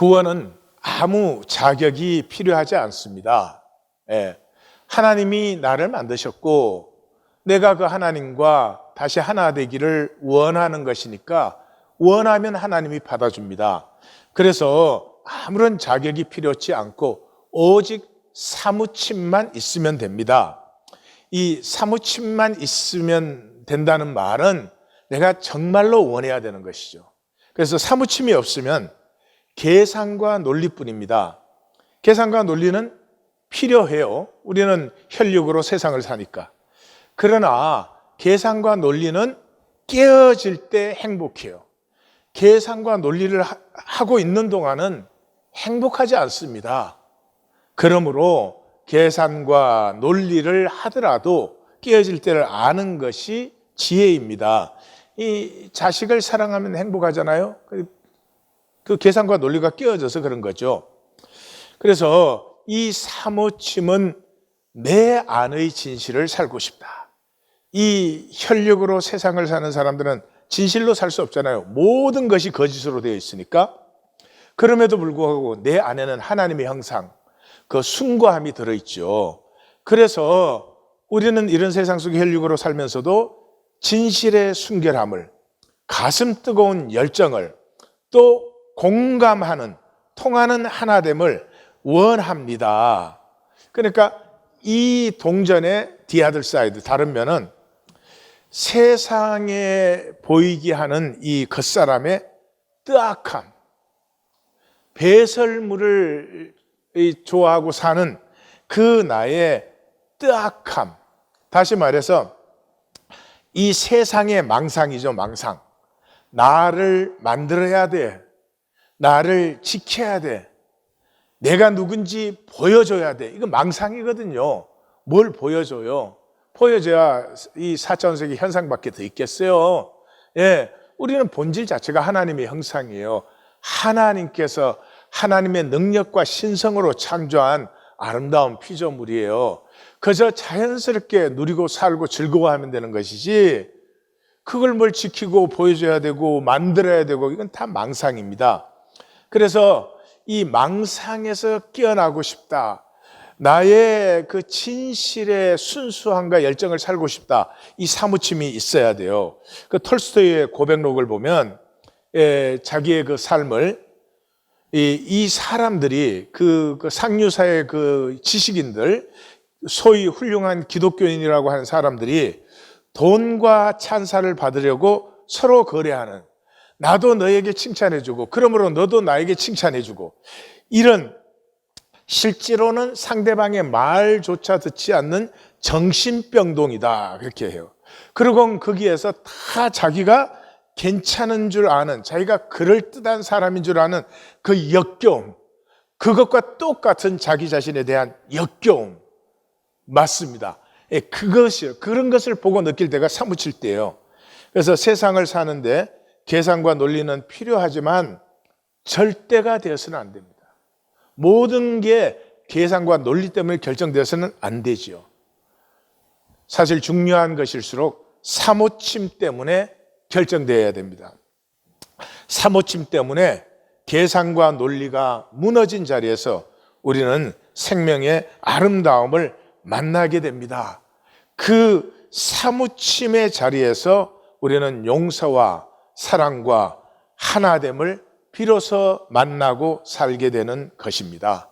구원은 아무 자격이 필요하지 않습니다. 예. 하나님이 나를 만드셨고 내가 그 하나님과 다시 하나 되기를 원하는 것이니까 원하면 하나님이 받아줍니다. 그래서 아무런 자격이 필요치 않고 오직 사무침만 있으면 됩니다. 이 사무침만 있으면 된다는 말은 내가 정말로 원해야 되는 것이죠. 그래서 사무침이 없으면 계산과 논리뿐입니다. 계산과 논리는 필요해요. 우리는 혈육으로 세상을 사니까. 그러나 계산과 논리는 깨어질 때 행복해요. 계산과 논리를 하- 하고 있는 동안은 행복하지 않습니다. 그러므로 계산과 논리를 하더라도 깨어질 때를 아는 것이 지혜입니다. 이 자식을 사랑하면 행복하잖아요. 그- 그 계산과 논리가 깨어져서 그런 거죠. 그래서 이 사무침은 내 안의 진실을 살고 싶다. 이 혈육으로 세상을 사는 사람들은 진실로 살 수 없잖아요. 모든 것이 거짓으로 되어 있으니까. 그럼에도 불구하고 내 안에는 하나님의 형상, 그 순고함이 들어있죠. 그래서 우리는 이런 세상 속의 혈육으로 살면서도 진실의 순결함을, 가슴 뜨거운 열정을, 또 공감하는, 통하는 하나됨을 원합니다. 그러니까 이 동전의 디아들 사이드, 다른 면은 세상에 보이게 하는 이 겉사람의 뜨악함, 배설물을 이 좋아하고 사는 그 나의 뜨악함. 다시 말해서 이 세상의 망상이죠, 망상. 나를 만들어야 돼. 나를 지켜야 돼. 내가 누군지 보여줘야 돼. 이거 망상이거든요. 뭘 보여줘요? 보여줘야 이 사천세계 현상밖에 더 있겠어요. 예. 우리는 본질 자체가 하나님의 형상이에요. 하나님께서 하나님의 능력과 신성으로 창조한 아름다운 피조물이에요. 그저 자연스럽게 누리고 살고 즐거워하면 되는 것이지, 그걸 뭘 지키고 보여줘야 되고 만들어야 되고, 이건 다 망상입니다. 그래서 이 망상에서 깨어나고 싶다. 나의 그 진실의 순수함과 열정을 살고 싶다. 이 사무침이 있어야 돼요. 그 톨스토이의 고백록을 보면 예, 자기의 그 삶을 이, 이 사람들이 그, 그 상류사의 그 지식인들 소위 훌륭한 기독교인이라고 하는 사람들이 돈과 찬사를 받으려고 서로 거래하는 나도 너에게 칭찬해주고 그러므로 너도 나에게 칭찬해주고 이런 실제로는 상대방의 말조차 듣지 않는 정신병동이다 그렇게 해요. 그리고 거기에서 다 자기가 괜찮은 줄 아는 자기가 그럴듯한 사람인 줄 아는 그 역겨움 그것과 똑같은 자기 자신에 대한 역겨움 맞습니다. 예, 그것이요. 그런 것을 보고 느낄 때가 사무칠 때예요. 그래서 세상을 사는데 계산과 논리는 필요하지만 절대가 되어서는 안 됩니다. 모든 게 계산과 논리 때문에 결정되어서는 안 되지요. 사실 중요한 것일수록 사모침 때문에 결정되어야 됩니다. 사모침 때문에 계산과 논리가 무너진 자리에서 우리는 생명의 아름다움을 만나게 됩니다. 그 사무침의 자리에서 우리는 용서와 사랑과 하나됨을 비로소 만나고 살게 되는 것입니다.